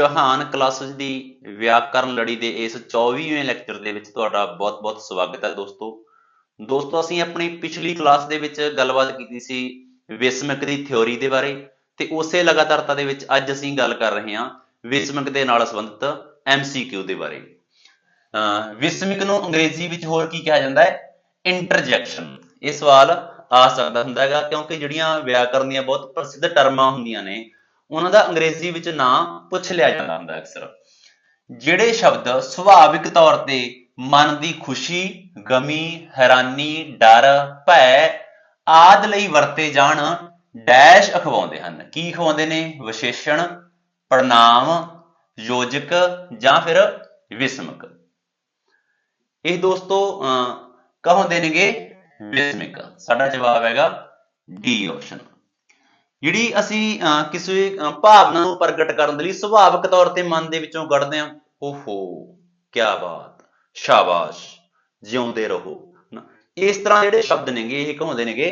Chauhan classes ਦੀ ਵਿਆਕਰਨ ਲੜੀ ਦੇ ਇਸ 24ਵੇਂ ਲੈਕਚਰ ਦੇ ਵਿੱਚ ਤੁਹਾਡਾ ਬਹੁਤ-ਬਹੁਤ ਸਵਾਗਤ ਹੈ ਦੋਸਤੋ। ਦੋਸਤੋ, ਅਸੀਂ ਆਪਣੀ ਪਿਛਲੀ ਕਲਾਸ ਦੇ ਵਿੱਚ ਗੱਲਬਾਤ ਕੀਤੀ ਸੀ ਵਿਸਮਿਕ ਦੀ ਥਿਉਰੀ ਦੇ ਬਾਰੇ ਤੇ ਉਸੇ ਲਗਾਤਾਰਤਾ ਦੇ ਵਿੱਚ ਅੱਜ ਅਸੀਂ ਗੱਲ ਕਰ ਰਹੇ ਹਾਂ ਵਿਸਮਿਕ ਦੇ ਨਾਲ ਸੰਬੰਧਿਤ MCQ ਦੇ ਬਾਰੇ। ਅਹ ਵਿਸਮਿਕ ਨੂੰ ਅੰਗਰੇਜ਼ੀ ਵਿੱਚ ਹੋਰ ਕੀ ਕਿਹਾ ਜਾਂਦਾ ਹੈ? ਇੰਟਰਜੈਕਸ਼ਨ। ਇਹ ਸਵਾਲ ਆ ਸਕਦਾ ਹੁੰਦਾ ਹੈਗਾ ਕਿਉਂਕਿ ਜਿਹੜੀਆਂ ਵਿਆਕਰਨ ਦੀਆਂ ਬਹੁਤ ਪ੍ਰਸਿੱਧ ਟਰਮਾਂ ਹੁੰਦੀਆਂ ਨੇ ਉਹਨਾਂ ਦਾ ਅੰਗਰੇਜ਼ੀ ਵਿੱਚ ਨਾਂ ਪੁੱਛ ਲਿਆ ਜਾਂਦਾ ਹੁੰਦਾ ਅਕਸਰ। ਜਿਹੜੇ ਸ਼ਬਦ ਸੁਭਾਵਿਕ ਤੌਰ ਤੇ ਮਨ ਦੀ ਖੁਸ਼ੀ, ਗਮੀ, ਹੈਰਾਨੀ, ਡਰ, ਭੈ ਆਦ ਲਈ ਵਰਤੇ ਜਾਣ ਡੈਸ਼ ਅਖਵਾਉਂਦੇ ਹਨ। ਕੀ ਖਵਾਉਂਦੇ ਨੇ? ਵਿਸ਼ੇਸ਼ਣ ਪ੍ਰਣਾਮ ਯੋਜਕ ਜਾਂ ਫਿਰ ਵਿਸਮਕ। ਇਹ ਦੋਸਤੋ ਅਹ, ਕਹੋਂਦੇ ਨੇਗੇ ਵਿਸਮਿਕ। ਸਾਡਾ ਜਵਾਬ ਹੈਗਾ ਡੀ ਆਪਸ਼ਨ। ਜਿਹੜੀ ਅਸੀਂ ਅਹ, ਕਿਸੇ ਭਾਵਨਾ ਨੂੰ ਪ੍ਰਗਟ ਕਰਨ ਦੇ ਲਈ ਸੁਭਾਵਿਕ ਤੌਰ ਤੇ ਮਨ ਦੇ ਵਿੱਚੋਂ ਕੱਢਦੇ ਹਾਂ ਓਹੋ ਕੀ ਬਾਤ ਸ਼ਾਬਾਸ਼ ਜਿਉਂਦੇ ਰਹੋ। ਇਸ ਤਰ੍ਹਾਂ ਜਿਹੜੇ ਸ਼ਬਦ ਨੇਗੇ ਇਹ ਕਹਾਉਂਦੇ ਨੇਗੇ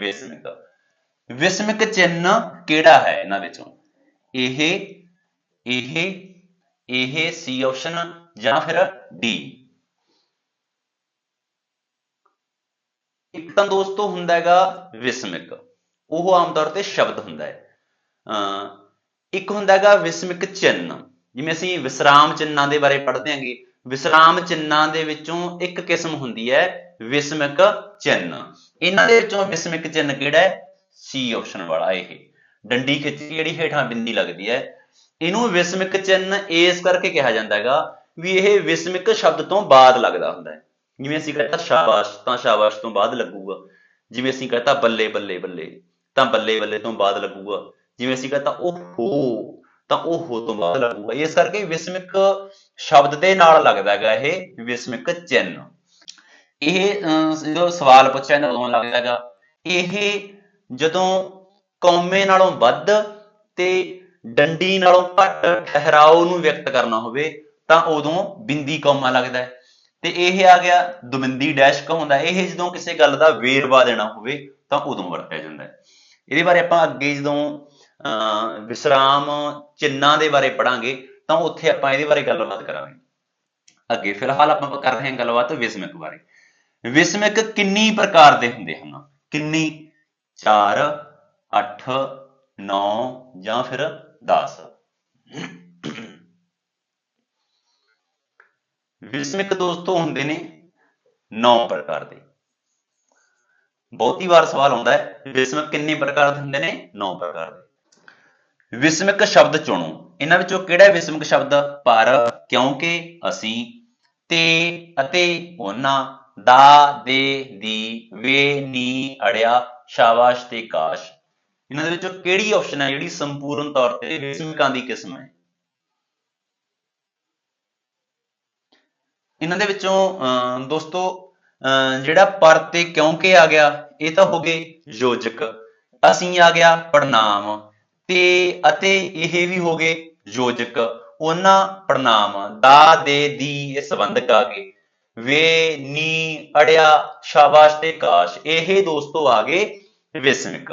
ਵਿਸਮਿਕ। ਵਿਸਮਿਕ ਚਿੰਨ ਕਿਹੜਾ ਹੈ ਇਹਨਾਂ ਵਿੱਚੋਂ? ਇਹ ਇਹ ਇਹ ਸੀ ਆਪਸ਼ਨ ਜਾਂ ਫਿਰ ਡੀ। ਇੱਕ ਤਾਂ ਦੋਸਤੋ ਹੁੰਦਾ ਹੈਗਾ ਵਿਸਮਿਕ। ਉਹ ਆਮ ਤੌਰ ਤੇ ਸ਼ਬਦ ਹੁੰਦਾ ਹੈ। ਅਹ ਇੱਕ ਹੁੰਦਾ ਹੈਗਾ ਵਿਸਮਿਕ ਚਿੰਨ ਜਿਵੇਂ ਅਸੀਂ ਵਿਸਰਾਮ ਚਿੰਨਾਂ ਦੇ ਬਾਰੇ ਪੜ੍ਹਦੇ ਹਾਂਗੇ, ਵਿਸਰਾਮ ਚਿੰਨਾਂ ਦੇ ਵਿੱਚੋਂ ਇੱਕ ਕਿਸਮ ਹੁੰਦੀ ਹੈ ਵਿਸਮਿਕ ਚਿੰਨ ਇਹਨਾਂ ਦੇ ਵਿੱਚੋਂ ਵਿਸਮਿਕ ਚਿੰਨ ਕਿਹੜਾ ਹੈ? ਸੀ ਆਪਸ਼ਨ ਵਾਲਾ ਇਹ। ਡੰਡੀ ਖਿੱਚੀ ਜਿਹੜੀ ਹੇਠਾਂ ਬਿੰਦੀ ਲੱਗਦੀ ਹੈ। ਇਹਨੂੰ ਵਿਸਮਿਕ ਚਿੰਨ ਇਸ ਕਰਕੇ ਕਿਹਾ ਜਾਂਦਾ ਹੈਗਾ ਵੀ ਇਹ ਵਿਸਮਿਕ ਸ਼ਬਦ ਤੋਂ ਬਾਅਦ ਲੱਗਦਾ ਹੁੰਦਾ ਹੈ। ਜਿਵੇਂ ਅਸੀਂ ਕਹਤਾ ਸ਼ਾਬਾਸ਼, ਤਾਂ ਸ਼ਾਬਾਸ਼ ਤੋਂ ਬਾਅਦ ਲੱਗੂਗਾ। ਜਿਵੇਂ ਅਸੀਂ ਕਹਤਾ ਬੱਲੇ ਬੱਲੇ ਬੱਲੇ। ਤਾਂ ਬੱਲੇ ਬੱਲੇ ਤੋਂ ਬਾਅਦ ਲੱਗੂਗਾ। ਜਿਵੇਂ ਅਸੀਂ ਉਹ ਹੋ, ਤਾਂ ਓਹੋ ਤੋਂ ਬਾਅਦ ਲੱਗੂਗਾ। ਇਸ ਕਰਕੇ ਵਿਸਮਿਕ ਸ਼ਬਦ ਦੇ ਨਾਲ ਲੱਗਦਾ ਹੈਗਾ ਇਹ, ਵਿਸਮਿਕ ਚਿੰਨ ਇਹ ਜਦੋਂ ਸਵਾਲ ਪੁੱਛਿਆ ਜਾਂਦਾ ਉਦੋਂ ਲੱਗਦਾ ਹੈਗਾ, ਇਹ ਜਦੋਂ ਕੌਮੇ ਨਾਲੋਂ ਵੱਧ ਤੇ ਡੰਡੀ ਨਾਲੋਂ ਘੱਟ ਠਹਿਰਾਓ ਨੂੰ ਵਿਅਕਤ ਕਰਨਾ ਹੋਵੇ, ਤਾਂ ਉਦੋਂ ਬਿੰਦੀ ਕੌਮਾ ਲੱਗਦਾ ਹੈ। ਤੇ ਇਹ ਆ ਗਿਆ ਦੁਮਿੰਦੀ ਡੈਸ਼ ਕਹਾਉਂਦਾ ਇਹ ਜਦੋਂ ਕਿਸੇ ਗੱਲ ਦਾ ਵੇਰਵਾ ਦੇਣਾ ਹੋਵੇ, ਤਾਂ ਉਦੋਂ ਵਰਤਿਆ ਜਾਂਦਾ ਹੈ। ਇਹਦੇ ਬਾਰੇ ਆਪਾਂ ਅੱਗੇ ਜਦੋਂ, ਅਹ, ਵਿਸਰਾਮ ਚਿੰਨਾਂ ਦੇ ਬਾਰੇ ਪੜਾਂਗੇ ਤਾਂ ਉੱਥੇ ਆਪਾਂ ਇਹਦੇ ਬਾਰੇ ਗੱਲਬਾਤ ਕਰਾਂਗੇ। ਅੱਗੇ ਫਿਲਹਾਲ ਆਪਾਂ ਕਰ ਰਹੇ ਹਾਂ ਗੱਲਬਾਤ ਵਿਸਮਿਕ ਬਾਰੇ। ਵਿਸਮਿਕ ਕਿੰਨੀ ਪ੍ਰਕਾਰ ਦੇ ਹੁੰਦੇ ਹਨ? ਕਿੰਨੀ? 4 8 9 ਜਾਂ ਫਿਰ 10 ਵਿਸਮਿਕ ਦੋਸਤੋ ਹੁੰਦੇ ਨੇ 9 ਪ੍ਰਕਾਰ ਦੇ। ਬਹੁਤੀ ਵਾਰ ਸਵਾਲ ਆਉਂਦਾ ਹੈ ਵਿਸਮਿਕ ਕਿੰਨੇ ਪ੍ਰਕਾਰ ਦੇ ਹੁੰਦੇ ਨੇ? 9 ਪ੍ਰਕਾਰ ਦੇ। ਵਿਸਮਿਕ ਸ਼ਬਦ ਚੁਣੋ। ਇਹਨਾਂ ਵਿੱਚੋਂ ਕਿਹੜਾ ਵਿਸਮਿਕ ਸ਼ਬਦ? ਪਰ ਕਿਉਂਕਿ ਅਸੀਂ ਤੇ ਅਤੇ ਉਹਨਾਂ ਦਾ ਦੇ ਦੀ ਵੇ ਨੀ ਅੜਿਆ ਸ਼ਾਬਾਸ਼ ਤੇ ਕਾਸ਼। ਇਹਨਾਂ ਦੇ ਵਿੱਚੋਂ ਕਿਹੜੀ ਆਪਸ਼ਨ ਹੈ ਜਿਹੜੀ ਸੰਪੂਰਨ ਤੌਰ ਤੇ ਵਿਸਮਿਕਾਂ ਦੀ ਕਿਸਮ ਹੈ? ਇਹਨਾਂ ਦੇ ਵਿੱਚੋਂ ਅਹ, ਦੋਸਤੋ ਜਿਹੜਾ ਪਰ ਤੇ ਕਿਉਂਕਿ ਆ ਗਿਆ, ਇਹ ਤਾਂ ਹੋ ਗਏ ਯੋਜਕ। ਅਸੀਂ ਆ ਗਿਆ ਪੜਨਾਮ ਤੇ ਅਤੇ ਇਹ ਵੀ ਹੋ ਗਏ ਯੋਜਕ। ਉਹਨਾਂ ਪ੍ਰਣਾਮ, ਦਾ, ਦੇ, ਦੀ, ਇਹ ਸੰਬੰਧਕ ਆ ਗਏ। ਵੇ, ਨੀ, ਅੜਿਆ, ਸ਼ਾਬਾਸ਼ ਤੇ ਕਾਸ਼, ਇਹ ਦੋਸਤੋ ਆ ਗਏ ਵਿਸਮਿਕ।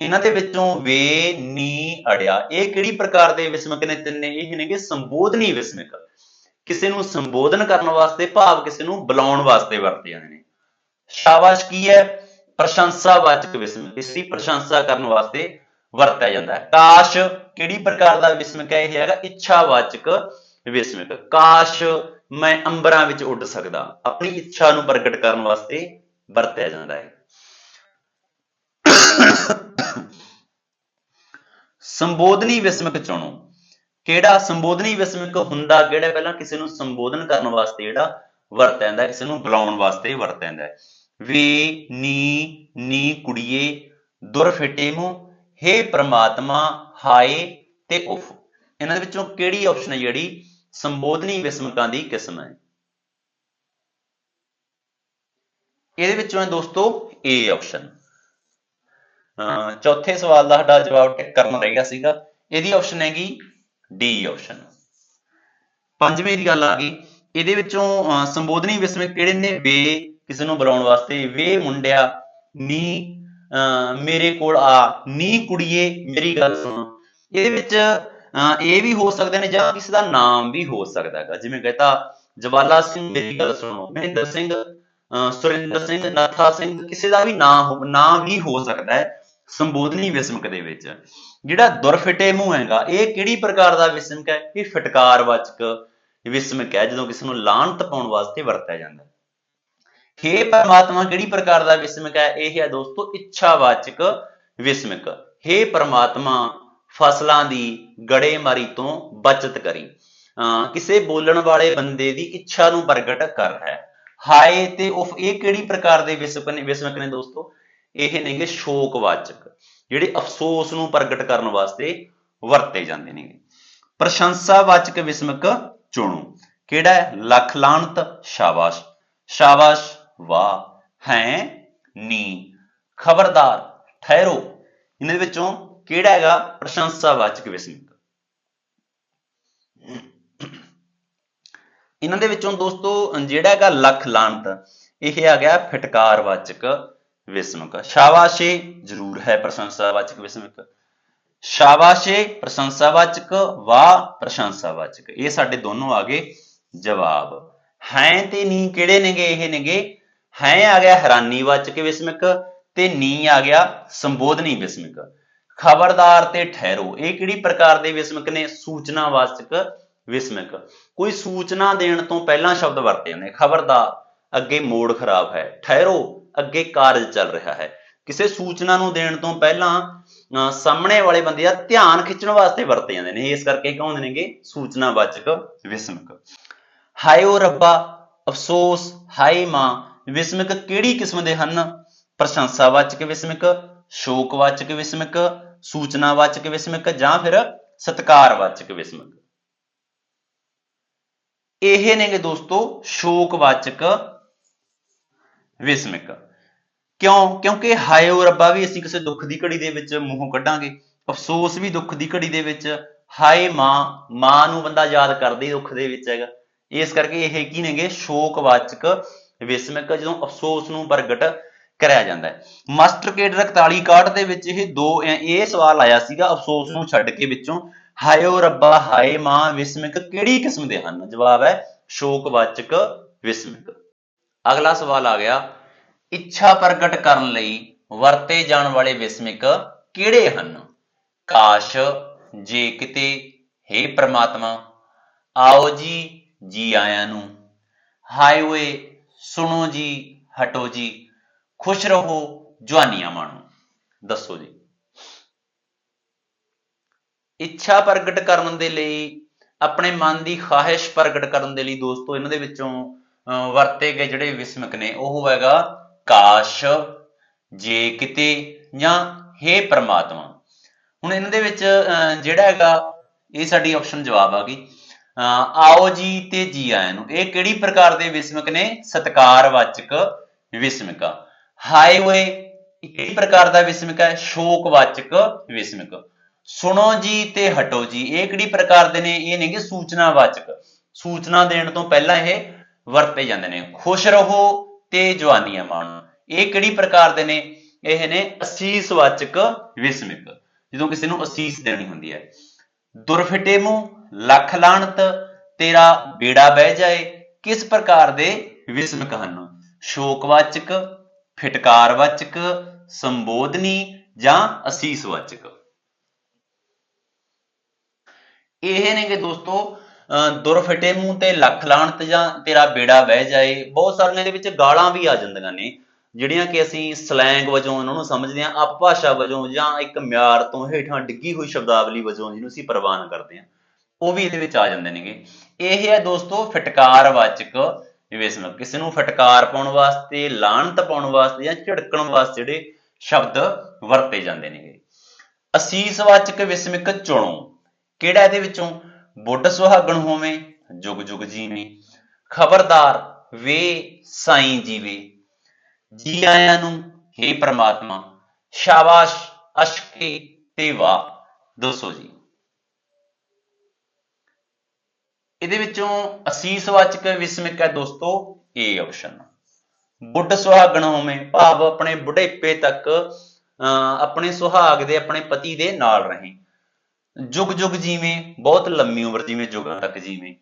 ਇਹਨਾਂ ਦੇ ਵਿੱਚੋਂ ਵੇ, ਨੀ, ਅੜਿਆ, ਇਹ ਕਿਹੜੀ ਪ੍ਰਕਾਰ ਦੇ ਵਿਸਮਿਕ ਨੇ ਤਿੰਨੇ? ਇਹ ਨੇਗੇ ਸੰਬੋਧਨੀ ਵਿਸਮਿਕ। ਕਿਸੇ ਨੂੰ ਸੰਬੋਧਨ ਕਰਨ ਵਾਸਤੇ, ਭਾਵ ਕਿਸੇ ਨੂੰ ਬੁਲਾਉਣ ਵਾਸਤੇ ਵਰਤੇ ਜਾਂਦੇ ਨੇ। ਸ਼ਾਬਾਸ਼ ਕੀ ਹੈ? ਪ੍ਰਸ਼ੰਸਾਵਾਚਕ ਵਿਸਮਿਕ ਇਸ ਦੀ ਪ੍ਰਸ਼ੰਸਾ ਕਰਨ ਵਾਸਤੇ ਵਰਤਿਆ ਜਾਂਦਾ ਹੈ। ਕਾਸ਼ ਕਿਹੜੀ ਪ੍ਰਕਾਰ ਦਾ ਵਿਸਮਿਕ ਹੈ? ਇਹ ਹੈਗਾ ਇੱਛਾਵਾਚਕ ਵਿਸਮਿਕ। ਕਾਸ਼ ਮੈਂ ਅੰਬਰਾਂ ਵਿੱਚ ਉੱਡ ਸਕਦਾ, ਆਪਣੀ ਇੱਛਾ ਨੂੰ ਪ੍ਰਗਟ ਕਰਨ ਵਾਸਤੇ ਵਰਤਿਆ ਜਾਂਦਾ ਹੈ। ਸੰਬੋਧਨੀ ਵਿਸਮਿਕ ਚੁਣੋ। ਕਿਹੜਾ ਸੰਬੋਧਨੀ ਵਿਸਮਿਕ ਹੁੰਦਾ, ਕਿਹੜਾ ਪਹਿਲਾਂ ਕਿਸੇ ਨੂੰ ਸੰਬੋਧਨ ਕਰਨ ਵਾਸਤੇ ਜਿਹੜਾ ਵਰਤਿਆ ਜਾਂਦਾ ਕਿਸੇ ਨੂੰ ਬੁਲਾਉਣ ਵਾਸਤੇ ਵਰਤਿਆ ਜਾਂਦਾ ਵੇ, ਨੀ ਨੀ ਕੁੜੀਏ, ਦੁਰ ਫਿਟੇ ਮੂੰ ਹੇ ਪ੍ਰਮਾਤਮਾ, ਹਾਏ ਤੇ ਉਫ। ਇਹਨਾਂ ਦੇ ਵਿੱਚੋਂ ਕਿਹੜੀ ਆਪਸ਼ਨ ਹੈ ਜਿਹੜੀ ਸੰਬੋਧਨੀ ਵਿਸਮਕਾਂ ਦੀ ਕਿਸਮ ਹੈ? ਇਹਦੇ ਵਿੱਚੋਂ ਹੈ ਦੋਸਤੋ, A ਆਪਸ਼ਨ ਚੌਥੇ ਸਵਾਲ ਦਾ ਸਾਡਾ ਜਵਾਬ ਟਿਕ ਕਰਨਾ ਰਹੇਗਾ ਸੀਗਾ। ਇਹਦੀ ਆਪਸ਼ਨ ਹੈਗੀ ਡੀ ਆਪਸ਼ਨ ਪੰਜਵੀਂ ਦੀ ਗੱਲ ਆ ਗਈ ਇਹਦੇ ਵਿੱਚੋਂ ਅਹ, ਸੰਬੋਧਨੀ ਵਿਸਮਿਕ ਕਿਹੜੇ ਨੇ? ਵੇ ਕਿਸੇ ਨੂੰ ਬੁਲਾਉਣ ਵਾਸਤੇ। ਵੇ ਮੁੰਡਿਆ ਨੀ ਮੇਰੇ ਕੋਲ ਆ। ਨੀ ਕੁੜੀਏ ਮੇਰੀ ਗੱਲ ਸੁਣ। ਇਹਦੇ ਵਿੱਚ ਅਹ ਇਹ ਵੀ ਹੋ ਸਕਦੇ ਨੇ ਜਾਂ ਕਿਸੇ ਦਾ ਨਾਮ ਵੀ ਹੋ ਸਕਦਾ ਹੈਗਾ। ਜਿਵੇਂ ਕਹਤਾ ਜਵਾਲਾ ਸਿੰਘ ਮੇਰੀ ਗੱਲ ਸੁਣੋ। ਮਹਿੰਦਰ ਸਿੰਘ ਅਹ ਸੁਰਿੰਦਰ ਸਿੰਘ ਨਥਾ ਸਿੰਘ ਕਿਸੇ ਦਾ ਵੀ ਨਾਮ ਨਾਮ ਵੀ ਹੋ ਸਕਦਾ ਹੈ ਸੰਬੋਧਨੀ ਵਿਸਮਕ ਦੇ ਵਿੱਚ। ਜਿਹੜਾ ਦੁਰਫਿਟੇ ਮੂੰਹ ਹੈਗਾ, ਇਹ ਕਿਹੜੀ ਪ੍ਰਕਾਰ ਦਾ ਵਿਸਮਕ ਹੈ? ਇਹ ਫਟਕਾਰ ਵਾਚਕ ਵਿਸਮਕ ਹੈ, ਜਦੋਂ ਕਿਸੇ ਨੂੰ ਲਾਹਨਤ ਪਾਉਣ ਵਾਸਤੇ ਵਰਤਿਆ ਜਾਂਦਾ ਹੈ। ਹੇ ਪਰਮਾਤਮਾ, ਕਿਹੜੀ ਪ੍ਰਕਾਰ ਦਾ ਵਿਸਮਕ ਹੈ? ਇਹ ਹੈ ਦੋਸਤੋ, ਇੱਛਾਵਾਚਕ ਵਿਸਮਕ। ਹੇ ਪਰਮਾਤਮਾ, ਫਸਲਾਂ ਦੀ ਗੜੇਮਾਰੀ ਤੋਂ ਬਚਤ ਕਰੀ। ਅਹ ਕਿਸੇ ਬੋਲਣ ਵਾਲੇ ਬੰਦੇ ਦੀ ਇੱਛਾ ਨੂੰ ਪ੍ਰਗਟ ਕਰ ਹੈ। ਹਾਏ ਤੇ ਉਫ, ਇਹ ਕਿਹੜੀ ਪ੍ਰਕਾਰ ਦੇ ਵਿਸਮਕ ਨੇ ਵਿਸਮਕ ਨੇ ਦੋਸਤੋ? ਇਹ ਨੇਗੇ ਸ਼ੋਕਵਾਚਕ। ਜਿਹੜੇ ਅਫਸੋਸ ਨੂੰ ਪ੍ਰਗਟ ਕਰਨ ਵਾਸਤੇ ਵਰਤੇ ਜਾਂਦੇ ਨੇਗੇ। ਪ੍ਰਸ਼ੰਸਾਵਾਚਕ ਵਿਸਮਕ ਚੁਣੋ। ਕਿਹੜਾ ਹੈ? ਲੱਖ ਲਾਹਨਤ ਸ਼ਾਬਾਸ਼। ਸ਼ਾਬਾਸ਼ ਵਾਹ, ਹੈ, ਨੀ। ਖਬਰਦਾਰ, ਠਹਿਰੋ। ਇਹਨਾਂ ਦੇ ਵਿੱਚੋਂ ਕਿਹੜਾ ਹੈਗਾ? ਪ੍ਰਸ਼ੰਸਾਵਾਚਕ ਵਿਸਮਕ। ਇਹਨਾਂ ਦੇ ਵਿੱਚੋਂ ਦੋਸਤੋ ਜਿਹੜਾ ਹੈਗਾ ਲੱਖ ਲਾਹਨਤ ਇਹ ਆ ਗਿਆ ਫਟਕਾਰਵਾਚਕ ਵਿਸਮਕ। ਸ਼ਾਬਾਸ਼ੇ ਜ਼ਰੂਰ ਹੈ ਪ੍ਰਸ਼ੰਸਾਵਾਚਕ ਵਿਸਮਕ। ਸ਼ਾਬਾਸ਼ੇ ਪ੍ਰਸ਼ੰਸਾਵਾਚਕ, ਵਾਹ ਪ੍ਰਸ਼ੰਸਾਵਾਚਕ। ਇਹ ਸਾਡੇ ਦੋਨੋਂ ਆ ਗਏ ਜਵਾਬ। ਹੈ ਤੇ ਨੀ ਕਿਹੜੇ ਨੇਗੇ ਇਹ ਨੇਗੇ? ਹੈ ਆ ਗਿਆ ਹੈਰਾਨੀਵਾਚਕ ਵਿਸਮਕ ਤੇ ਨੀ ਆ ਗਿਆ ਸੰਬੋਧਨੀ ਵਿਸਮਕ। ਖਬਰਦਾਰ ਤੇ ਠਹਿਰੋ। ਇਹ ਕਿਹੜੀ ਪ੍ਰਕਾਰ ਦੇ ਵਿਸਮਕ ਨੇ? ਸੂਚਨਾਵਾਚਕ ਵਿਸਮਕ। ਕੋਈ ਸੂਚਨਾ ਦੇਣ ਤੋਂ ਪਹਿਲਾਂ ਸ਼ਬਦ ਵਰਤੇ ਜਾਂਦੇ ਖਬਰਦਾਰ, ਅੱਗੇ ਮੋੜ ਖਰਾਬ ਹੈ। ਠਹਿਰੋ। ਅੱਗੇ ਕਾਰਜ ਚੱਲ ਰਿਹਾ ਹੈ। ਕਿਸੇ ਸੂਚਨਾ ਨੂੰ ਦੇਣ ਤੋਂ ਪਹਿਲਾਂ, ਅਹ, ਸਾਹਮਣੇ ਵਾਲੇ ਬੰਦੇ ਦਾ ਧਿਆਨ ਖਿੱਚਣ ਵਾਸਤੇ ਵਰਤੇ ਜਾਂਦੇ ਨੇ। ਇਸ ਕਰਕੇ ਕਹਿੰਦੇ ਨੇਗੇ? ਸੂਚਨਾਵਾਚਕ ਵਿਸਮਕ। ਹਾਏ ਓ ਰੱਬਾ, ਅਫਸੋਸ, ਹਾਏ ਮਾਂ, ਵਿਸਮਕ ਕਿਹੜੀ ਕਿਸਮ ਦੇ ਹਨ? ਪ੍ਰਸ਼ੰਸਾਵਾਚਕ ਵਿਸਮਕ, ਸ਼ੋਕਵਾਚਕ ਵਿਸਮਕ, ਸੂਚਨਾਵਾਚਕ ਵਿਸਮਕ ਜਾਂ ਫਿਰ ਸਤਿਕਾਰਵਾਚਕ ਵਿਸਮਕ। ਇਹ ਨੇਗੇ ਦੋਸਤੋ, ਸ਼ੋਕਵਾਚਕ ਵਿਸਮਕ। ਕਿਉਂ? ਕਿਉਂਕਿ ਹਾਏ ਓ ਰੱਬਾ, ਵੀ ਅਸੀਂ ਕਿਸੇ ਦੁੱਖ ਦੀ ਘੜੀ ਦੇ ਵਿੱਚ ਮੂੰਹੋਂ ਕੱਢਾਂਗੇ। ਅਫਸੋਸ ਵੀ ਦੁੱਖ ਦੀ ਘੜੀ ਦੇ ਵਿੱਚ, ਹਾਏ ਮਾਂ ਮਾਂ ਨੂੰ ਬੰਦਾ ਯਾਦ ਕਰਦੇ ਹੀ ਦੁੱਖ ਦੇ ਵਿੱਚ ਹੈਗਾ। ਇਸ ਕਰਕੇ ਇਹ ਕੀ ਨੇਗੇ? ਸ਼ੋਕਵਾਚਕ, ਵਿਸਮਕ, ਜਦੋਂ ਅਫਸੋਸ ਨੂੰ ਪ੍ਰਗਟ ਕਰਿਆ ਜਾਂਦਾ ਹੈ। ਮਾਸਟਰ ਕੇਡ 41 61 ਦੇ ਵਿੱਚ ਇਹ ਦੋ, ਇਹ ਸਵਾਲ ਆਇਆ ਸੀਗਾ ਅਫਸੋਸ ਨੂੰ ਛੱਡ ਕੇ ਵਿੱਚੋਂ। ਹਾਏ ਓ ਰੱਬਾ, ਹਾਏ ਮਾਂ, ਵਿਸਮਕ ਕਿਹੜੀ ਕਿਸਮ ਦੇ ਹਨ? ਜਵਾਬ ਹੈ ਸ਼ੋਕਵਾਚਕ, ਵਿਸਮਕ। ਅਗਲਾ ਸਵਾਲ ਆ ਗਿਆ ਇੱਛਾ ਪ੍ਰਗਟ ਕਰਨ ਲਈ ਵਰਤੇ ਜਾਣ ਵਾਲੇ ਵਿਸਮਿਕ ਕਿਹੜੇ ਹਨ? ਕਾਸ਼, ਜੇ ਕਿਤੇ हे ਪ੍ਰਮਾਤਮਾ, ਆਓ ਜੀ ਜੀ ਆਇਆਂ ਨੂੰ। ਹਾਏ ਓਏ, ਸੁਣੋ ਜੀ, ਹਟੋ ਜੀ, ਖੁਸ਼ ਰਹੋ ਜਵਾਨੀਆਂ ਮਾਣੋ। ਦੱਸੋ ਜੀ। ਇੱਛਾ ਪ੍ਰਗਟ ਕਰਨ ਦੇ ਲਈ, ਆਪਣੇ ਮਨ ਦੀ ਖਾਹਿਸ਼ ਪ੍ਰਗਟ ਕਰਨ ਦੇ ਲਈ ਦੋਸਤੋ, ਇਹਨਾਂ ਦੇ ਵਿੱਚੋਂ, ਅਹ, ਵਰਤੇ ਗਏ ਜਿਹੜੇ ਵਿਸਮਕ ਨੇ, ਉਹ ਹੈਗਾ ਕਾਸ਼, ਜੇ ਕਿਤੇ, ਜਾਂ हे ਪ੍ਰਮਾਤਮਾ। ਹੁਣ ਇਹਨਾਂ ਦੇ ਵਿੱਚ ਜਿਹੜਾ ਹੈਗਾ, ਇਹ ਸਾਡੀ ਆਪਸ਼ਨ ਜਵਾਬ ਆ ਗਈ। ਆਓ ਜੀ ਤੇ ਜੀ ਆਇਆਂ ਨੂੰ। ਇਹ ਕਿਹੜੀ ਪ੍ਰਕਾਰ ਦੇ ਵਿਸਮਕ ਨੇ? ਸਤਕਾਰਵਾਚਕ ਵਿਸਮਕ। ਆ ਹਾਏ ਕਿਹੜੀ ਪ੍ਰਕਾਰ ਦਾ ਵਿਸਮਕ ਹੈ? ਸ਼ੋਕਵਾਚਕ ਵਿਸਮਕ। ਸੁਣੋ ਜੀ ਤੇ ਹਟੋ ਜੀ। ਇਹ ਕਿਹੜੀ ਪ੍ਰਕਾਰ ਦੇ ਨੇ? ਇਹ ਨੇਗੇ ਸੂਚਨਾਵਾਚਕ। ਸੂਚਨਾ ਦੇਣ ਤੋਂ ਪਹਿਲਾਂ ਇਹ ਵਰਤੇ ਜਾਂਦੇ ਨੇ। ਖੁਸ਼ ਰਹੋ ਤੇ ਜਵਾਨੀਆਂ ਮਾਣੋ। ਇਹ ਕਿਹੜੀ ਪ੍ਰਕਾਰ ਦੇ ਨੇ? ਇਹ ਨੇ ਅਸੀਸਵਾਚਕ ਵਿਸਮਿਕ। ਜਦੋਂ ਕਿਸੇ ਨੂੰ ਅਸੀਸ ਦੇਣੀ ਹੁੰਦੀ ਹੈ, ਦੁਰਫਿਟੇ ਮੂੰਹ, ਲੱਖ ਲਾਹਨਤ ਤੇਰਾ ਬੇੜਾ ਬਹਿ ਜਾਏ, ਕਿਸ ਪ੍ਰਕਾਰ ਦੇ ਵਿਸਮਿਕ ਹਨ? ਸ਼ੋਕਵਾਚਕ ਫਿਟਕਾਰਵਾਚਕ ਸੰਬੋਧਨੀ ਜਾਂ ਅਸੀਸਵਾਚਕ ਇਹ ਨੇਗੇ ਦੋਸਤੋ ਅਹ ਦੁਰਫਿਟੇ ਮੂੰਹ ਤੇ ਲੱਖ ਲਾਹਨਤ ਜਾਂ ਤੇਰਾ ਬੇੜਾ ਵਹਿ ਜਾਏ, ਬਹੁਤ ਸਾਰੀਆਂ ਦੇ ਵਿੱਚ ਗਾਲਾਂ ਵੀ ਆ ਜਾਂਦੀਆਂ ਨੇ, ਜਿਹੜੀਆਂ ਕਿ ਅਸੀਂ ਸਲੈਂਗ ਵਜੋਂ ਉਹਨਾਂ ਨੂੰ ਸਮਝਦੇ ਹਾਂ, ਅਪਭਾਸ਼ਾ ਵਜੋਂ ਜਾਂ ਇੱਕ ਮਿਆਰ ਤੋਂ ਹੇਠਾਂ ਡਿੱਗੀ ਹੋਈ ਸ਼ਬਦਾਵਲੀ ਵਜੋਂ ਜਿਹਨੂੰ ਅਸੀਂ ਪ੍ਰਵਾਨ ਕਰਦੇ ਹਾਂ, ਉਹ ਵੀ ਇਹਦੇ ਵਿੱਚ ਆ ਜਾਂਦੇ ਨੇਗੇ। ਇਹ ਹੈ ਦੋਸਤੋ ਫਟਕਾਰ ਵਾਚਕ ਵਿਸਮਕ ਕਿਸੇ ਨੂੰ ਫਟਕਾਰ ਪਾਉਣ ਵਾਸਤੇ ਲਾਣਤ ਪਾਉਣ ਵਾਸਤੇ ਜਾਂ ਝਿੜਕਣ ਵਾਸਤੇ ਜਿਹੜੇ ਸ਼ਬਦ ਵਰਤੇ ਜਾਂਦੇ ਨੇਗੇ। ਅਸੀਸਵਾਚਕ ਵਿਸਮਿਕ ਚੁਣੋ, ਕਿਹੜਾ ਇਹਦੇ ਵਿੱਚੋਂ? ਬੁੱਢ ਸੁਹਾਗਣ ਹੋਵੇਂ, ਜੁਗ ਜੁਗ ਜੀਵੇਂ। ਖਬਰਦਾਰ ਵੇ ਸਾਈਂ ਜੀਵੇ। ਜੀ ਆਇਆਂ ਨੂੰ हे ਪ੍ਰਮਾਤਮਾ, ਸ਼ਾਬਾਸ਼ ਅਸ਼ਕੇ ਤੇ ਵਾਹ। ਦੱਸੋ ਜੀ। ਇਹਦੇ ਵਿੱਚੋਂ ਅਸੀਸਵਾਚਕ ਵਿਸਮਿਕ ਹੈ ਦੋਸਤੋ, A ਆਪਸ਼ਨ ਬੁੱਢ ਸੁਹਾਗਣ ਹੋਵੇਂ, ਭਾਵ ਆਪਣੇ ਬੁਢੇਪੇ ਤੱਕ, ਅਹ ਆਪਣੇ ਸੁਹਾਗ ਦੇ, ਆਪਣੇ ਪਤੀ ਦੇ ਨਾਲ ਰਹੇ। ਜੁਗ ਜੁਗ ਜੀਵੇਂ, ਬਹੁਤ ਲੰਮੀ ਉਮਰ ਜਿਵੇਂ, ਜੁਗਾਂ ਤੱਕ ਜੀਵੇਂ।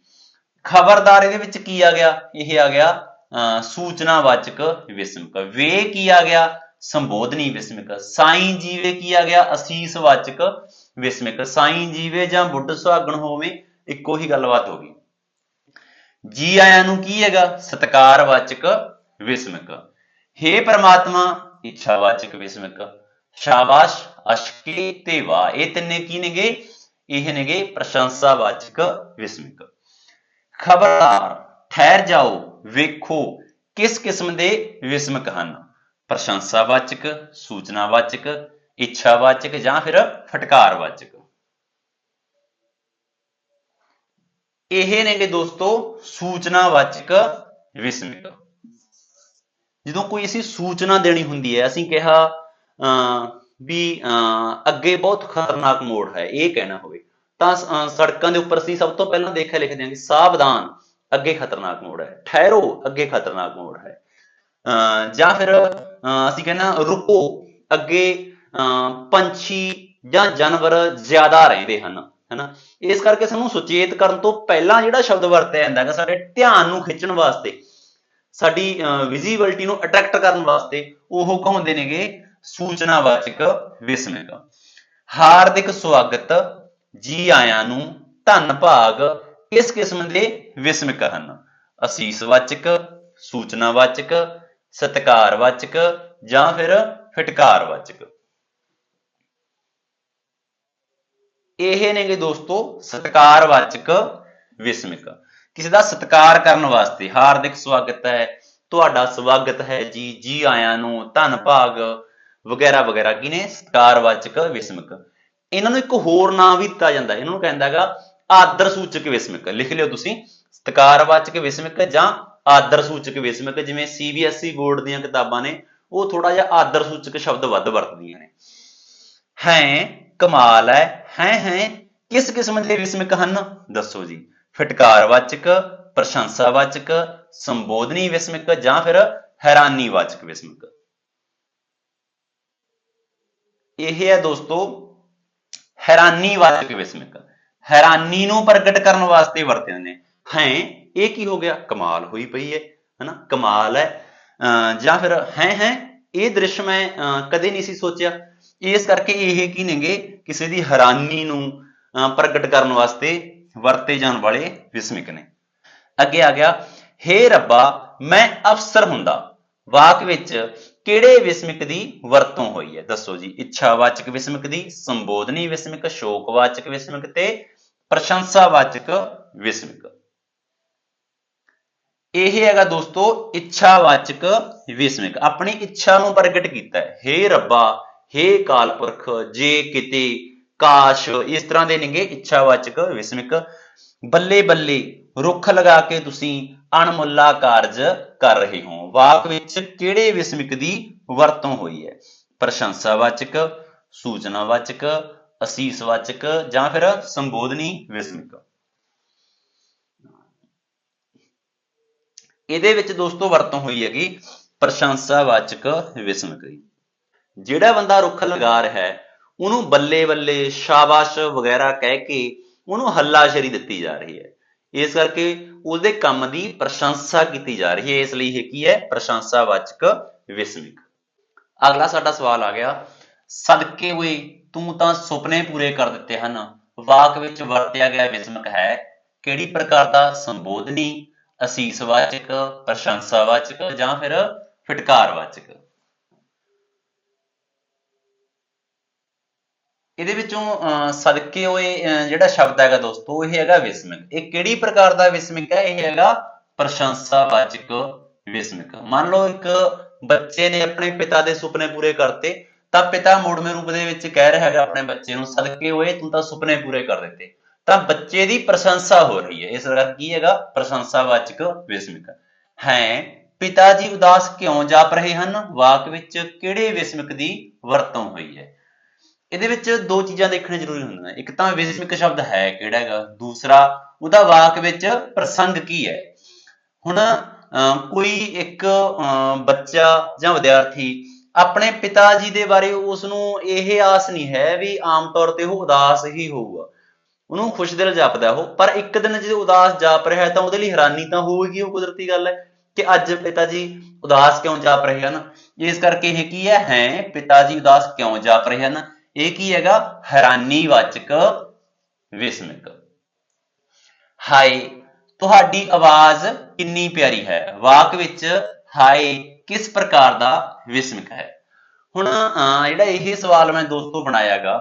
ਖਬਰਦਾਰ ਇਹਦੇ ਵਿੱਚ ਕੀ ਆ ਗਿਆ? ਇਹ ਆ ਗਿਆ, ਅਹ, ਸੂਚਨਾਵਾਚਕ ਵਿਸਮਕ। ਵੇ ਕੀ ਆ ਗਿਆ? ਸੰਬੋਧਨੀ ਵਿਸਮਕ। ਸਾਈ ਜੀਵੇ ਕੀ ਆ ਗਿਆ? ਅਸੀਸਵਾਚਕ ਵਿਸਮਕ। ਸਾਈ ਜੀਵੇ ਜਾਂ ਬੁੱਢ ਸੁਹਾਗਣ ਹੋਵੇ, ਇੱਕੋ ਹੀ ਗੱਲਬਾਤ ਹੋ ਗਈ। ਜੀ ਆਇਆਂ ਨੂੰ ਕੀ ਹੈਗਾ? ਸਤਕਾਰਵਾਚਕ ਵਿਸਮਕ। ਹੇ ਪ੍ਰਮਾਤਮਾ, ਇੱਛਾਵਾਚਕ ਵਿਸਮਕ। ਸ਼ਾਬਾਸ਼। ਅਸ਼ਕੇ ਤੇ ਵਾ ਇਹ ਤਿੰਨੇ ਕੀ ਨੇਗੇ ਇਹ ਨੇਗੇ ਪ੍ਰਸ਼ੰਸਾਵਾਚਕ ਵਿਸਮਕ ਖਬਰਦਾਰ ਠਹਿਰ ਜਾਓ ਵੇਖੋ ਕਿਸ ਕਿਸਮ ਦੇ ਵਿਸਮਕ ਹਨ ਪ੍ਰਸ਼ੰਸਾਵਾਚਕ ਸੂਚਨਾਵਾਚਕ ਇੱਛਾਵਾਚਕ ਜਾਂ ਫਿਰ ਫਟਕਾਰਵਾਚਕ ਇਹ ਨੇਗੇ ਦੋਸਤੋ ਸੂਚਨਾਵਾਚਕ ਵਿਸਮਿਕ ਜਦੋਂ ਕੋਈ ਅਸੀਂ ਸੂਚਨਾ ਦੇਣੀ ਹੁੰਦੀ ਹੈ ਅਸੀਂ ਕਿਹਾ ਅਹ, ਵੀ ਅਹ, ਅੱਗੇ ਬਹੁਤ ਖਤਰਨਾਕ ਮੋੜ ਹੈ ਇਹ ਕਹਿਣਾ ਹੋਵੇ। ਤਾਂ ਸੜਕਾਂ ਦੇ ਉੱਪਰ ਅਸੀਂ ਸਭ ਤੋਂ ਪਹਿਲਾਂ ਦੇਖਿਆ ਲਿਖਦੇ ਹਾਂ ਕਿ ਸਾਵਧਾਨ ਅੱਗੇ ਖਤਰਨਾਕ ਮੋੜ ਹੈ ਠਹਿਰੋ ਅੱਗੇ ਖਤਰਨਾਕ ਮੋੜ ਹੈ। ਅਹ, ਜਾਂ ਫਿਰ ਅਹ, ਅਸੀਂ ਕਹਿੰਨਾ ਰੁਕੋ ਅੱਗੇ ਅਹ, ਪੰਛੀ ਜਾਂ ਜਾਨਵਰ ਜ਼ਿਆਦਾ ਰਹਿੰਦੇ ਹਨ ਹਨਾ? ਇਸ ਕਰਕੇ ਸਾਨੂੰ ਸੁਚੇਤ ਕਰਨ ਤੋਂ ਪਹਿਲਾਂ ਜਿਹੜਾ ਸ਼ਬਦ ਵਰਤਿਆ ਜਾਂਦਾ ਹੈਗਾ ਸਾਡੇ ਧਿਆਨ ਨੂੰ ਖਿੱਚਣ ਵਾਸਤੇ ਸਾਡੀ ਵਿਜ਼ੀਬਿਲਟੀ ਨੂੰ ਅਟਰੈਕਟ ਕਰਨ ਵਾਸਤੇ ਉਹ ਕਹਾਉਂਦੇ ਨੇਗੇ ਸੂਚਨਾਵਾਚਕ ਵਿਸਮਿਕ ਹਾਰਦਿਕ ਸਵਾਗਤ। ਜੀ ਆਇਆਂ ਨੂੰ ਧੰਨ ਭਾਗ। ਕਿਸ ਕਿਸਮ ਦੇ ਵਿਸਮਿਕ ਹਨ ਅਸੀਸਵਾਚਕ ਸੂਚਨਾਵਾਚਕ ਸਤਿਕਾਰਵਾਚਕ ਜਾਂ ਫਿਰ ਫਟਕਾਰਵਾਚਕ ਇਹ ਨੇਗੇ ਦੋਸਤੋ ਸਤਿਕਾਰਵਾਚਕ ਵਿਸਮਿਕ। ਕਿਸੇ ਦਾ ਸਤਿਕਾਰ ਕਰਨ ਵਾਸਤੇ ਹਾਰਦਿਕ ਸਵਾਗਤ ਹੈ। ਤੁਹਾਡਾ ਸਵਾਗਤ ਹੈ ਜੀ ਜੀ ਆਇਆਂ ਨੂੰ ਧੰਨ ਭਾਗ। ਵਗੈਰਾ ਵਗੈਰਾ, ਕੀ ਨੇ? ਸਤਿਕਾਰਵਾਚਕ ਵਿਸਮਕ। ਇਹਨਾਂ ਨੂੰ ਇੱਕ ਹੋਰ ਨਾਮ ਵੀ ਦਿੱਤਾ ਜਾਂਦਾ। ਇਹਨਾਂ ਨੂੰ ਕਹਿੰਦਾ ਹੈਗਾ ਆਦਰ ਸੂਚਕ ਵਿਸਮਕ। ਲਿਖ ਲਿਓ ਤੁਸੀਂ। ਸਤਿਕਾਰਵਾਚਕ ਵਿਸਮਕ ਜਾਂ ਆਦਰ ਸੂਚਕ ਵਿਸਮਕ, ਜਿਵੇਂ ਸੀਬੀਐਸਈ ਬੋਰਡ ਦੀਆਂ ਕਿਤਾਬਾਂ ਨੇ, ਉਹ ਥੋੜਾ ਜਿਹਾ ਆਦਰ ਸੂਚਕ ਸ਼ਬਦ ਵੱਧ ਵਰਤਦੀਆਂ ਨੇ। ਹੈ, ਕਮਾਲ ਹੈ। ਹੈ ਹੈ, ਕਿਸ ਕਿਸਮ ਦੇ ਵਿਸਮਕ ਹਨ? ਦੱਸੋ ਜੀ। ਫਟਕਾਰਵਾਚਕ ਪ੍ਰਸ਼ੰਸਾਵਾਚਕ ਸੰਬੋਧਨੀ ਵਿਸਮਕ ਜਾਂ ਫਿਰ ਹੈਰਾਨੀਵਾਚਕ ਵਿਸਮਕ। ਇਹ ਹੈ ਦੋਸਤੋ, ਹੈਰਾਨੀ ਹੈਰਾਨੀਵਾਚਕ ਵਿਸਮਿਕ ਹੈਰਾਨੀ ਨੂੰ ਪ੍ਰਗਟ ਕਰਨ ਵਾਸਤੇ ਵਰਤੇ ਜਾਂਦੇ ਨੇ। ਹੈ, ਇਹ ਕੀ ਹੋ ਗਿਆ? ਕਮਾਲ ਹੋਈ ਪਈ ਹੈ, ਹਨਾ? ਕਮਾਲ ਹੈ। ਅਹ ਜਾਂ ਫਿਰ ਹੈ ਹੈ, ਇਹ ਦ੍ਰਿਸ਼ ਮੈਂ, ਅਹ ਕਦੇ ਨਹੀਂ ਸੀ ਸੋਚਿਆ। ਇਸ ਕਰਕੇ ਇਹ ਕੀ ਨੇਗੇ? ਕਿਸੇ ਦੀ ਹੈਰਾਨੀ ਨੂੰ, ਅਹ ਪ੍ਰਗਟ ਕਰਨ ਵਾਸਤੇ ਵਰਤੇ ਜਾਣ ਵਾਲੇ ਵਿਸਮਿਕ ਨੇ। ਅੱਗੇ ਆ ਗਿਆ, ਹੇ ਰੱਬਾ, ਮੈਂ ਅਫਸਰ ਹੁੰਦਾ। ਵਾਕ ਵਿੱਚ ਕਿਹੜੇ ਵਿਸਮਿਕ ਦੀ ਵਰਤੋਂ ਹੋਈ ਹੈ? ਦੱਸੋ ਜੀ। ਇੱਛਾਵਾਚਕ ਵਿਸਮਿਕ ਦੀ, ਸੰਬੋਧਨੀ ਵਿਸਮਿਕ, ਸ਼ੋਕਵਾਚਕ ਵਿਸਮਿਕ ਤੇ ਪ੍ਰਸ਼ੰਸਾਵਾਚਕ ਵਿਸਮਿਕ। ਇਹ ਹੈਗਾ ਦੋਸਤੋ ਇੱਛਾਵਾਚਕ ਵਿਸਮਿਕ। ਆਪਣੀ ਇੱਛਾ ਨੂੰ ਪ੍ਰਗਟ ਕੀਤਾ ਹੈ। ਹੇ ਰੱਬਾ, ਹੇ ਕਾਲਪੁਰਖ ਜੇ ਕਿਤੇ ਕਾਸ਼, ਇਸ ਤਰ੍ਹਾਂ ਦੇ ਨੇਗੇ ਇੱਛਾਵਾਚਕ ਵਿਸਮਿਕ ਬੱਲੇ ਬੱਲੇ ਰੁੱਖ ਲਗਾ ਕੇ ਤੁਸੀਂ ਅਣਮੁੱਲਾ ਕਾਰਜ ਕਰ ਰਹੇ ਹੋ। ਵਾਕ ਵਿੱਚ ਕਿਹੜੇ ਵਿਸਮਿਕ ਦੀ ਵਰਤੋਂ ਹੋਈ ਹੈ? ਪ੍ਰਸ਼ੰਸਾਵਾਚਕ, ਸੂਚਨਾਵਾਚਕ, ਅਸੀਸਵਾਚਕ ਜਾਂ ਫਿਰ ਸੰਬੋਧਨੀ ਵਿਸਮਿਕ? ਇਹਦੇ ਵਿੱਚ ਦੋਸਤੋ ਵਰਤੋਂ ਹੋਈ ਹੈਗੀ ਪ੍ਰਸ਼ੰਸਾਵਾਚਕ ਵਿਸਮਿਕ ਜਿਹੜਾ ਬੰਦਾ ਰੁੱਖ ਲਗਾ ਰਿਹਾ ਹੈ, ਉਹਨੂੰ ਬੱਲੇ ਬੱਲੇ ਸ਼ਾਬਾਸ਼ ਵਗੈਰਾ ਕਹਿ ਕੇ ਉਹਨੂੰ ਹੱਲਾਸ਼ੇਰੀ ਦਿੱਤੀ ਜਾ ਰਹੀ ਹੈ। ਇਸ ਕਰਕੇ ਉਹਦੇ ਕੰਮ ਦੀ ਪ੍ਰਸ਼ੰਸਾ ਕੀਤੀ ਜਾ ਰਹੀ ਹੈ। ਇਸ ਲਈ ਇਹ ਕੀ ਹੈ? ਪ੍ਰਸ਼ੰਸਾਵਾਚਕ ਵਿਸਮਿਕ ਅਗਲਾ ਸਾਡਾ ਸਵਾਲ ਆ ਗਿਆ, ਸਦਕੇ ਹੋਏ ਤੂੰ ਤਾਂ ਸੁਪਨੇ ਪੂਰੇ ਕਰ ਦਿੱਤੇ ਹਨ। ਵਾਕ ਵਿੱਚ ਵਰਤਿਆ ਗਿਆ ਵਿਸਮਕ ਹੈ। ਕਿਹੜੀ ਪ੍ਰਕਾਰ ਦਾ ਸੰਬੋਧਨੀ? ਅਸੀਸਵਾਚਕ, ਪ੍ਰਸ਼ੰਸਾਵਾਚਕ ਜਾਂ ਫਿਰ ਫਟਕਾਰਵਾਚਕ? ਇਹਦੇ ਵਿੱਚੋਂ ਅਹ, ਸਦਕੇ ਹੋਏ ਜਿਹੜਾ ਸ਼ਬਦ ਹੈਗਾ ਦੋਸਤੋ ਇਹ ਹੈਗਾ ਵਿਸਮਿਕ। ਇਹ ਕਿਹੜੀ ਪ੍ਰਕਾਰ ਦਾ ਵਿਸਮਿਕ ਹੈ? ਇਹ ਹੈਗਾ ਪ੍ਰਸ਼ੰਸਾਵਾਚਕ ਵਿਸਮਿਕ। ਮੰਨ ਲਓ ਇੱਕ ਬੱਚੇ ਨੇ ਆਪਣੇ ਪਿਤਾ ਦੇ ਸੁਪਨੇ ਪੂਰੇ ਕਰਤੇ ਤਾਂ ਪਿਤਾ ਮੋੜਵੇਂ ਰੂਪ ਦੇ ਵਿੱਚ ਕਹਿ ਰਿਹਾ ਹੈਗਾ ਆਪਣੇ ਬੱਚੇ ਨੂੰ ਸਦਕੇ ਹੋਏ ਤੂੰ ਤਾਂ ਸੁਪਨੇ ਪੂਰੇ ਕਰ ਦਿੱਤੇ। ਤਾਂ ਬੱਚੇ ਦੀ ਪ੍ਰਸ਼ੰਸਾ ਹੋ ਰਹੀ ਹੈ। ਇਸ ਕਰਕੇ ਕੀ ਹੈਗਾ? ਪ੍ਰਸ਼ੰਸਾਵਾਚਕ ਵਿਸਮਿਕ। ਹੈ ਪਿਤਾ ਜੀ ਉਦਾਸ ਕਿਉਂ ਜਾਪ ਰਹੇ ਹਨ? ਵਾਕ ਵਿੱਚ ਕਿਹੜੇ ਵਿਸਮਿਕ ਦੀ ਵਰਤੋਂ ਹੋਈ ਹੈ? ਇਹਦੇ ਵਿੱਚ ਦੋ ਚੀਜ਼ਾਂ ਦੇਖਣੀਆਂ ਜ਼ਰੂਰੀ ਹੁੰਦੀਆਂ ਇੱਕ ਤਾਂ ਵਿਸਮਿਕ ਸ਼ਬਦ ਹੈ ਕਿਹੜਾ ਹੈਗਾ? ਦੂਸਰਾ ਉਹਦਾ ਵਾਕ ਵਿੱਚ ਪ੍ਰਸੰਗ ਕੀ ਹੈ? ਹੁਣ ਅਹ, ਕੋਈ ਇੱਕ ਅਹ, ਬੱਚਾ ਜਾਂ ਵਿਦਿਆਰਥੀ ਆਪਣੇ ਪਿਤਾ ਜੀ ਦੇ ਬਾਰੇ ਉਸ ਨੂੰ ਇਹ ਆਸ ਨਹੀਂ ਹੈ ਵੀ ਆਮ ਤੌਰ ਤੇ ਉਹ ਉਦਾਸ ਹੀ ਹੋਊਗਾ। ਉਹਨੂੰ ਖੁਸ਼ ਦਿਲ ਜਾਪਦਾ ਉਹ। ਪਰ ਇੱਕ ਦਿਨ ਜੇ ਉਦਾਸ ਜਾਪ ਰਿਹਾ ਤਾਂ ਉਹਦੇ ਲਈ ਹੈਰਾਨੀ ਤਾਂ ਹੋਊਗੀ ਉਹ ਕੁਦਰਤੀ ਗੱਲ ਹੈ ਕਿ ਅੱਜ ਪਿਤਾ ਜੀ ਉਦਾਸ ਕਿਉਂ ਜਾਪ ਰਹੇ ਹਨ? ਇਸ ਕਰਕੇ ਇਹ ਕੀ ਹੈ? ਹੈ ਪਿਤਾ ਜੀ ਉਦਾਸ ਕਿਉਂ ਜਾਪ ਰਹੇ ਹਨ? ਇਹ ਕੀ ਹੈਗਾ? ਹੈਰਾਨੀਵਾਚਕ ਵਿਸਮਿਕ ਹਾਏ ਤੁਹਾਡੀ ਆਵਾਜ਼ ਕਿੰਨੀ ਪਿਆਰੀ ਹੈ। ਵਾਕ ਵਿੱਚ ਹਾਏ ਕਿਸ ਪ੍ਰਕਾਰ ਦਾ ਵਿਸਮਿਕ ਹੈ। ਹੁਣ ਅਹ, ਜਿਹੜਾ ਇਹ ਸਵਾਲ ਮੈਂ ਦੋਸਤੋ ਬਣਾਇਆਗਾ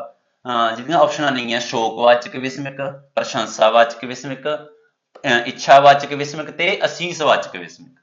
ਜਿਹਦੀਆਂ ਆਪਸ਼ਨਾਂ ਨਹੀਂ ਹੈ ਸ਼ੋਕਵਾਚਕ ਵਿਸਮਿਕ ਪ੍ਰਸ਼ੰਸਾਵਾਚਕ ਵਿਸਮਿਕ ਇੱਛਾਵਾਚਕ ਵਿਸਮਿਕ ਤੇ ਅਸੀਸਵਾਚਕ ਵਿਸਮਿਕ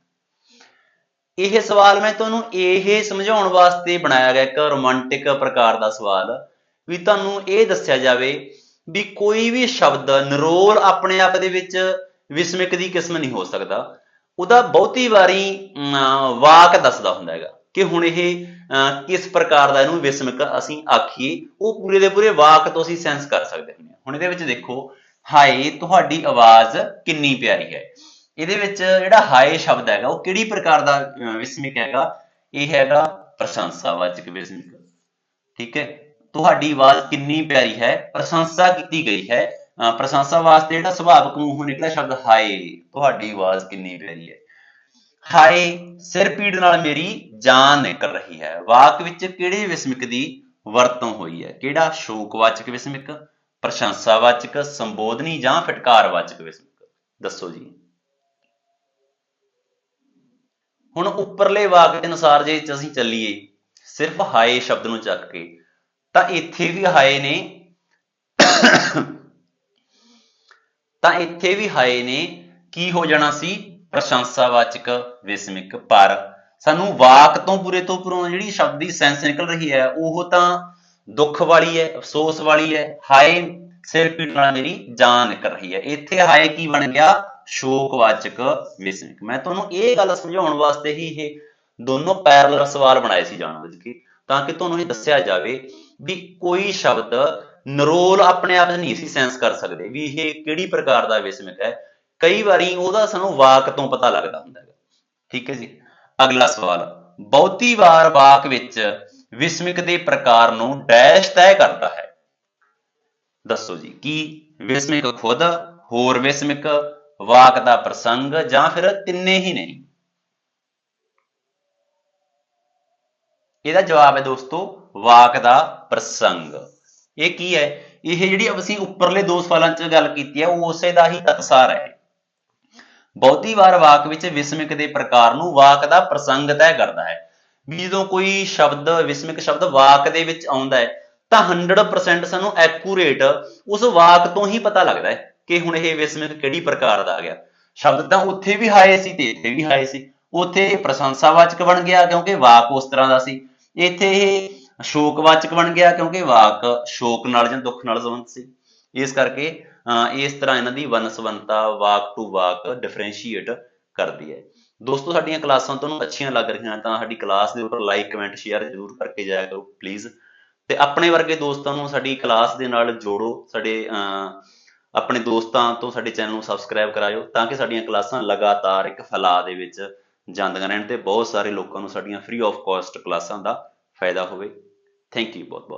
ਇਹ ਸਵਾਲ ਮੈਂ ਤੁਹਾਨੂੰ ਇਹ ਸਮਝਾਉਣ ਵਾਸਤੇ ਬਣਾਇਆ ਗਿਆ ਇੱਕ ਰੋਮਾਂਟਿਕ ਪ੍ਰਕਾਰ ਦਾ ਸਵਾਲ ਵੀ ਤੁਹਾਨੂੰ ਇਹ ਦੱਸਿਆ ਜਾਵੇ ਵੀ ਕੋਈ ਵੀ ਸ਼ਬਦ ਨਿਰੋਲ ਆਪਣੇ ਆਪ ਦੇ ਵਿੱਚ ਵਿਸਮਿਕ ਦੀ ਕਿਸਮ ਨਹੀਂ ਹੋ ਸਕਦਾ। ਉਹਦਾ ਬਹੁਤੀ ਵਾਰੀ ਅਮ, ਵਾਕ ਦੱਸਦਾ ਹੁੰਦਾ ਹੈਗਾ ਕਿ ਹੁਣ ਇਹ ਅਹ, ਕਿਸ ਪ੍ਰਕਾਰ ਦਾ ਇਹਨੂੰ ਵਿਸਮਿਕ ਅਸੀਂ ਆਖੀਏ ਉਹ ਪੂਰੇ ਦੇ ਪੂਰੇ ਵਾਕ ਤੋਂ ਅਸੀਂ ਸੈਂਸ ਕਰ ਸਕਦੇ ਹਾਂ। ਹੁਣ ਇਹਦੇ ਵਿੱਚ ਦੇਖੋ ਹਾਏ ਤੁਹਾਡੀ ਆਵਾਜ਼ ਕਿੰਨੀ ਪਿਆਰੀ ਹੈ। ਇਹਦੇ ਵਿੱਚ ਜਿਹੜਾ ਹਾਏ ਸ਼ਬਦ ਹੈਗਾ, ਉਹ ਕਿਹੜੀ ਪ੍ਰਕਾਰ ਦਾ ਵਿਸਮਿਕ ਹੈਗਾ? ਇਹ ਹੈਗਾ ਪ੍ਰਸ਼ੰਸਾਵਾਚਕ ਵਿਸਮਿਕ। ਠੀਕ ਹੈ? ਤੁਹਾਡੀ ਆਵਾਜ਼ ਕਿੰਨੀ ਪਿਆਰੀ ਹੈ? ਪ੍ਰਸ਼ੰਸਾ ਕੀਤੀ ਗਈ ਹੈ। ਪ੍ਰਸ਼ੰਸਾ ਵਾਸਤੇ ਜਿਹੜਾ ਸੁਭਾਵਿਕ ਮੂੰਹੋਂ ਨਿਕਲਿਆ ਸ਼ਬਦ ਹਾਏ, ਤੁਹਾਡੀ ਆਵਾਜ਼ ਕਿੰਨੀ ਪਿਆਰੀ ਹੈ। ਹਾਏ, ਸਿਰ ਪੀੜ ਨਾਲ ਮੇਰੀ ਜਾਨ ਨਿਕਲ ਰਹੀ ਹੈ। ਵਾਕ ਵਿੱਚ ਕਿਹੜੇ ਵਿਸਮਿਕ ਦੀ ਵਰਤੋਂ ਹੋਈ ਹੈ? ਕਿਹੜਾ ਸ਼ੋਕਵਾਚਕ ਵਿਸਮਿਕ? ਪ੍ਰਸ਼ੰਸਾਵਾਚਕ ਸੰਬੋਧਨੀ ਜਾਂ ਫਟਕਾਰਵਾਚਕ ਵਿਸਮਿਕ? ਦੱਸੋ ਜੀ। ਹੁਣ ਉੱਪਰਲੇ ਵਾਕ ਦੇ ਅਨੁਸਾਰ ਜੇ ਅਸੀਂ ਚੱਲੀਏ, ਸਿਰਫ ਹਾਏ ਸ਼ਬਦ ਨੂੰ ਚੱਕ ਕੇ, ਤਾਂ ਇੱਥੇ ਵੀ ਹਾਏ ਨੇ, ਤਾਂ ਇੱਥੇ ਵੀ ਹਾਏ ਨੇ, ਕੀ ਹੋ ਜਾਣਾ ਸੀ? ਪ੍ਰਸ਼ੰਸਾਵਾਚਕ ਵਿਸਮਿਕ ਪਰ। ਸਾਨੂੰ ਵਾਕ ਤੋਂ ਪੂਰੇ ਤੋਂ ਪੂਰਾ ਜਿਹੜੀ ਸ਼ਬਦ ਦੀ ਸੈਂਸ ਨਿਕਲ ਰਹੀ ਹੈ, ਉਹ ਤਾਂ ਦੁੱਖ ਵਾਲੀ ਹੈ, ਅਫਸੋਸ ਵਾਲੀ ਹੈ, ਹਾਏ ਸਿਰ ਪੀੜ ਨਾਲ ਮੇਰੀ ਜਾਨ ਨਿਕਲ ਰਹੀ ਹੈ। ਇੱਥੇ ਹਾਏ ਕੀ ਬਣ ਗਿਆ? ਸ਼ੋਕਵਾਚਕ ਵਿਸਮਿਕ। ਮੈਂ ਤੁਹਾਨੂੰ ਇਹ ਗੱਲ ਸਮਝਾਉਣ ਵਾਸਤੇ ਹੀ ਇਹ ਦੋਨੋਂ ਪੈਰਲਲ ਸਵਾਲ ਬਣਾਏ ਸੀ ਜਾਣ ਜਾਣਬੁੱਝ ਕੇ ਤਾਂ ਕਿ ਤੁਹਾਨੂੰ ਇਹ ਦੱਸਿਆ ਜਾਵੇ ਵੀ ਕੋਈ ਸ਼ਬਦ ਨਰੋਲ ਆਪਣੇ ਆਪ ਨਹੀਂ ਸੀ ਸੈਂਸ ਕਰ ਸਕਦੇ ਵੀ ਇਹ ਕਿਹੜੀ ਪ੍ਰਕਾਰ ਦਾ ਵਿਸਮਿਕ ਹੈ। ਕਈ ਵਾਰੀ ਉਹਦਾ ਸਾਨੂੰ ਵਾਕ ਤੋਂ ਪਤਾ ਲੱਗਦਾ ਹੁੰਦਾ ਹੈ। ਠੀਕ ਹੈ ਜੀ? ਅਗਲਾ ਸਵਾਲ, ਬਹੁਤੀ ਵਾਰ ਵਾਕ ਵਿੱਚ ਵਿਸਮਿਕ ਦੇ ਪ੍ਰਕਾਰ ਨੂੰ ਡੈਸ਼ ਤੈਅ ਕਰਦਾ ਹੈ। ਦੱਸੋ ਜੀ, ਕੀ ਵਿਸਮਿਕ ਖੁਦ, ਹੋਰ ਵਿਸਮਿਕ ਵਾਕ ਦਾ ਪ੍ਰਸੰਗ ਜਾਂ ਫਿਰ ਤਿੰਨੇ ਹੀ ਨੇ। ਇਹਦਾ ਜਵਾਬ ਹੈ ਦੋਸਤੋ, ਵਾਕ ਦਾ ਪ੍ਰਸੰਗ। ਇਹ ਕੀ ਹੈ? ਇਹ ਜਿਹੜੀ ਅਸੀਂ ਉੱਪਰਲੇ ਦੋ ਸਵਾਲਾਂ 'ਚ ਗੱਲ ਕੀਤੀ ਹੈ, ਉਹ ਉਸੇ ਦਾ ਹੀ ਤਤਸਾਰ ਹੈ। ਬਹੁਤੀ ਵਾਰ ਵਾਕ ਵਿੱਚ ਵਿਸਮਿਕ ਦੇ ਪ੍ਰਕਾਰ ਨੂੰ ਵਾਕ ਦਾ ਪ੍ਰਸੰਗ ਤੈਅ ਕਰਦਾ ਹੈ। ਵੀ ਜਦੋਂ ਕੋਈ ਸ਼ਬਦ, ਵਿਸਮਿਕ ਸ਼ਬਦ ਵਾਕ ਦੇ ਵਿੱਚ ਆਉਂਦਾ ਹੈ, ਤਾਂ 100% ਸਾਨੂੰ ਐਕੂਰੇਟ ਉਸ ਵਾਕ ਤੋਂ ਹੀ ਪਤਾ ਲੱਗਦਾ ਹੈ। ਕਿ ਹੁਣ ਇਹ ਵਿਸਮਿਕ ਕਿਹੜੀ ਪ੍ਰਕਾਰ ਦਾ ਆ ਗਿਆ? ਸ਼ਬਦ ਤਾਂ ਉੱਥੇ ਵੀ ਹਾਏ ਸੀ ਤੇ ਇੱਥੇ ਵੀ ਹਾਏ ਸੀ। ਉੱਥੇ ਇਹ ਪ੍ਰਸ਼ੰਸਾਵਾਚਕ ਬਣ ਗਿਆ ਕਿਉਂਕਿ ਵਾਕ ਉਸ ਤਰ੍ਹਾਂ ਦਾ ਸੀ। ਇੱਥੇ ਇਹ ਸ਼ੋਕਵਾਚਕ ਬਣ ਗਿਆ ਕਿਉਂਕਿ ਵਾਕ ਸ਼ੋਕ ਨਾਲ ਜਾਂ ਦੁੱਖ ਨਾਲ ਸੰਬੰਧਿਤ ਸੀ। ਇਸ ਕਰਕੇ ਇਸ ਤਰ੍ਹਾਂ ਇਹਨਾਂ ਦੀ ਵਨਸਵੰਤਾ ਵਾਕ ਟੂ ਵਾਕ ਡਿਫਰੈਂਸ਼ੀਏਟ ਕਰਦੀ ਹੈ। ਦੋਸਤੋ, ਸਾਡੀਆਂ ਕਲਾਸਾਂ ਤੁਹਾਨੂੰ ਅੱਛੀਆਂ ਲੱਗ ਰਹੀਆਂ ਤਾਂ ਸਾਡੀ ਕਲਾਸ ਦੇ ਉੱਪਰ ਲਾਈਕ ਕਮੈਂਟ ਸ਼ੇਅਰ ਜ਼ਰੂਰ ਕਰਕੇ ਜਾਇਆ ਕਰੋ ਪਲੀਜ਼ ਤੇ ਆਪਣੇ ਵਰਗੇ ਦੋਸਤਾਂ ਨੂੰ ਸਾਡੀ ਕਲਾਸ ਦੇ ਨਾਲ ਜੋੜੋ, ਸਾਡੇ, ਅਹ ਆਪਣੇ ਦੋਸਤਾਂ ਤੋਂ ਸਾਡੇ ਚੈਨਲ ਨੂੰ ਸਬਸਕ੍ਰਾਈਬ ਕਰਾਇਓ ਤਾਂ ਕਿ ਸਾਡੀਆਂ ਕਲਾਸਾਂ ਲਗਾਤਾਰ ਇੱਕ ਫੈਲਾਅ ਦੇ ਵਿੱਚ ਜਾਂਦੀਆਂ ਰਹਿਣ ਤੇ ਬਹੁਤ ਸਾਰੇ ਲੋਕਾਂ ਨੂੰ ਸਾਡੀਆਂ ਫ੍ਰੀ ਆਫ ਕਾਸਟ ਕਲਾਸਾਂ ਦਾ ਫਾਇਦਾ ਹੋਵੇ। ਥੈਂਕ ਯੂ ਬਹੁਤ ਬਹੁਤ